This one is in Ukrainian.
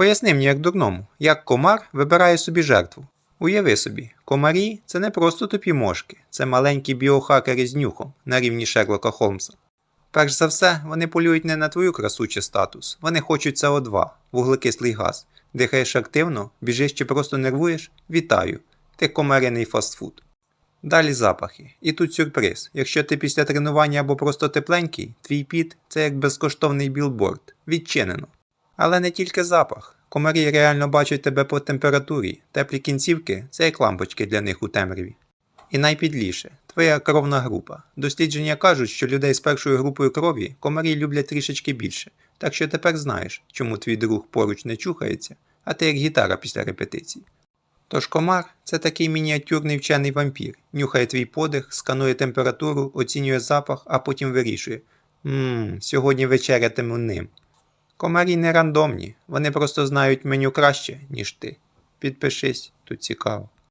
Поясни мені як дурному, як комар вибирає собі жертву. Уяви собі, комарі це не просто тупі мошки, це маленькі біохакери з нюхом на рівні Шерлока Холмса. Перш за все, вони полюють не на твою красу чи статус, вони хочуть СО2, вуглекислий газ. Дихаєш активно, біжиш чи просто нервуєш? Вітаю! Ти комариний фастфуд. Далі запахи. І тут сюрприз. Якщо ти після тренування або просто тепленький, твій піт це як безкоштовний білборд. Відчинено. Але не тільки запах. Комарі реально бачать тебе по температурі. Теплі кінцівки це як лампочки для них у темряві. І найпідліше твоя кровна група. Дослідження кажуть, що людей з першою групою крові комарі люблять трішечки більше. Так що тепер знаєш, чому твій друг поруч не чухається, а ти як гітара після репетиції. Тож комар це такий мініатюрний вчений вампір, нюхає твій подих, сканує температуру, оцінює запах, а потім вирішує: Ммм, сьогодні вечерятиму ним. Комарі не рандомні, вони просто знають меню краще, ніж ти. Підпишись, тут цікаво.